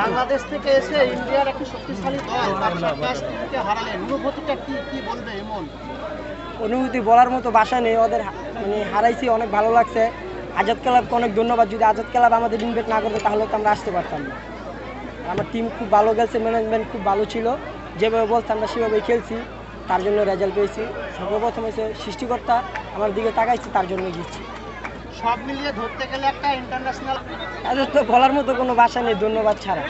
বাংলাদেশ থেকে এসে ইন্ডিয়ার একটি শক্তিশালী দল ক্যাশ হারালেন। অনুভূতিটা কি? কি বলবে এমন? অনুভূতি বলার মতো ভাষা নেই। ওদের মানে হারাইছি অনেক ভালো লাগছে। আজাদ ক্লাবকে অনেক ধন্যবাদ। যদি আজাদ ক্লাব আমাদের ইনভাইট না করবে তাহলে তো আমরা আসতে পারতাম না। আমার টিম খুব ভালো গেছে ম্যানেজমেন্ট খুব ভালো ছিল। যেভাবে বলছে আমরা সেভাবেই খেলছি। তার জন্য রেজাল্ট পেয়েছি। সর্বপ্রথম হচ্ছে সৃষ্টিকর্তা আমার দিকে তাকাইছি তার জন্য জিতছি। সব মিলিয়ে ধরতে গেলে একটা ইন্টারন্যাশনাল তাদের তো বলার মতো কোনো ভাষা নেই ধন্যবাদ ছাড়া।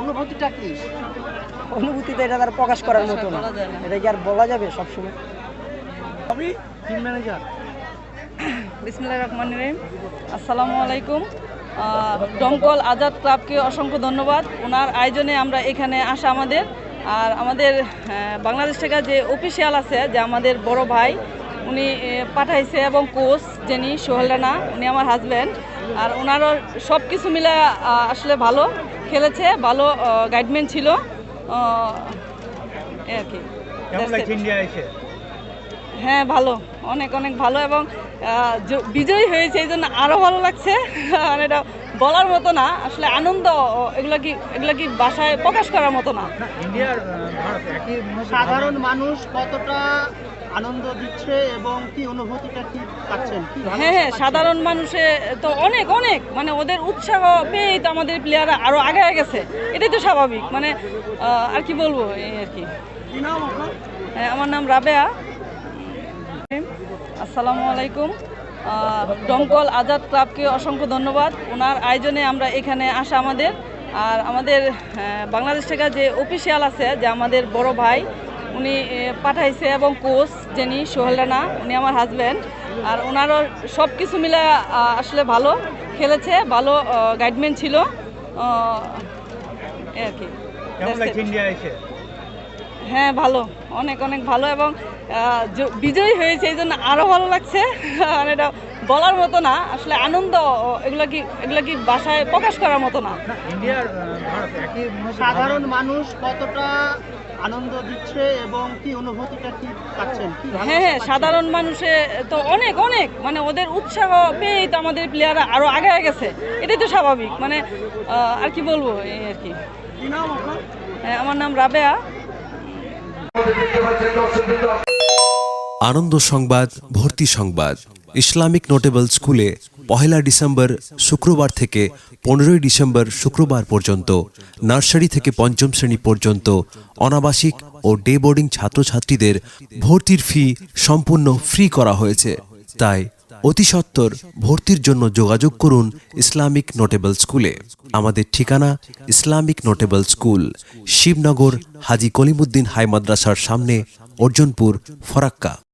অনুভূতিটা কি? অনুভূতিতে এটা তার প্রকাশ করার মতো না। এটা কি আর বলা যাবে সবসময়? আমি টিম ম্যানেজার বিসমুল্লাহ রহমান রহিম। আসসালামু আলাইকুম। আহ, দমকল আজাদ ক্লাবকে অসংখ্য ধন্যবাদ। ওনার আয়োজনে আমরা এখানে আসা আমাদের। আর আমাদের বাংলাদেশ থেকে যে অফিসিয়াল আছে যে আমাদের বড় ভাই উনি পাঠাইছে এবং কোচ যিনি সোহেল রানা উনি আমার হাজব্যান্ড আর ওনারও সব কিছু মিলে আসলে ভালো খেলেছে ভালো গাইডম্যান ছিল আর কি হ্যাঁ ভালো অনেক অনেক ভালো এবং বিজয়ী হয়েছে এই জন্য আরও ভালো লাগছে আর এটা বলার মতো না আসলে আনন্দ এগুলো কি এগুলো কি বাসায় প্রকাশ করার মতো না। সাধারণ মানুষ কতটা আনন্দ দিচ্ছে এবং কি অনুভূতিটা কি পাচ্ছেন? হ্যাঁ হ্যাঁ সাধারণ মানুষে তো অনেক অনেক মানে ওদের উৎসাহ পেয়েই তো আমাদের প্লেয়াররা আরও আগে গেছে। এটাই তো স্বাভাবিক মানে আর কি বলব এই আর কি। হ্যাঁ, আমার নাম রাবেয়া। আসসালামু আলাইকুম। আহ, দমকল আজাদ ক্লাবকে অসংখ্য ধন্যবাদ। ওনার আয়োজনে আমরা এখানে আসা আমাদের। আর আমাদের আহ, বাংলাদেশ থেকে যে অফিসিয়াল আছে যে আমাদের বড় ভাই উনি পাঠাইছে এবং কোচ যিনি সোহেল রানা উনি আমার হাজব্যান্ড আর ওনারও সব কিছু মিলে আসলে ভালো খেলেছে ভালো গাইডম্যান ছিল আর কি হ্যাঁ ভালো অনেক অনেক ভালো এবং বিজয়ী হয়েছে এই জন্য আরও ভালো লাগছে আর এটা বলার মতো না আসলে আনন্দ এগুলো কি এগুলো কি বাসায় প্রকাশ করার মতো না। সাধারণ মানুষ কতটা আনন্দ দিচ্ছে এবং কি অনুভূতিটা কি পাচ্ছেন? হ্যাঁ হ্যাঁ সাধারণ মানুষে তো অনেক অনেক। মানে ওদের উৎসাহ পেয়েই তো আমাদের প্লেয়াররা আরও আগে গেছে। এটাই তো স্বাভাবিক। মানে আর কি বলব এই আর কি। হ্যাঁ, আমার নাম রাবেয়া। আনন্দ সংবাদ ভর্তি সংবাদ। ইসলামিক নোটেবল স্কুলে পহেলা ডিসেম্বর শুক্রবার থেকে পনেরোই ডিসেম্বর শুক্রবার পর্যন্ত, নার্সারি থেকে পঞ্চম শ্রেণি পর্যন্ত অনাবাসিক ও ডে বোর্ডিং ছাত্রছাত্রীদের ভর্তির ফি সম্পূর্ণ ফ্রি করা হয়েছে। তাই অতি সত্বর ভর্তির জন্য যোগাযোগ করুন ইসলামিক নোটেবল স্কুলে। আমাদের ঠিকানা Islamic notable school, Shibnagar Haji Kalimuddin high মাদ্রাসার সামনে, অর্জনপুর, ফরাক্কা।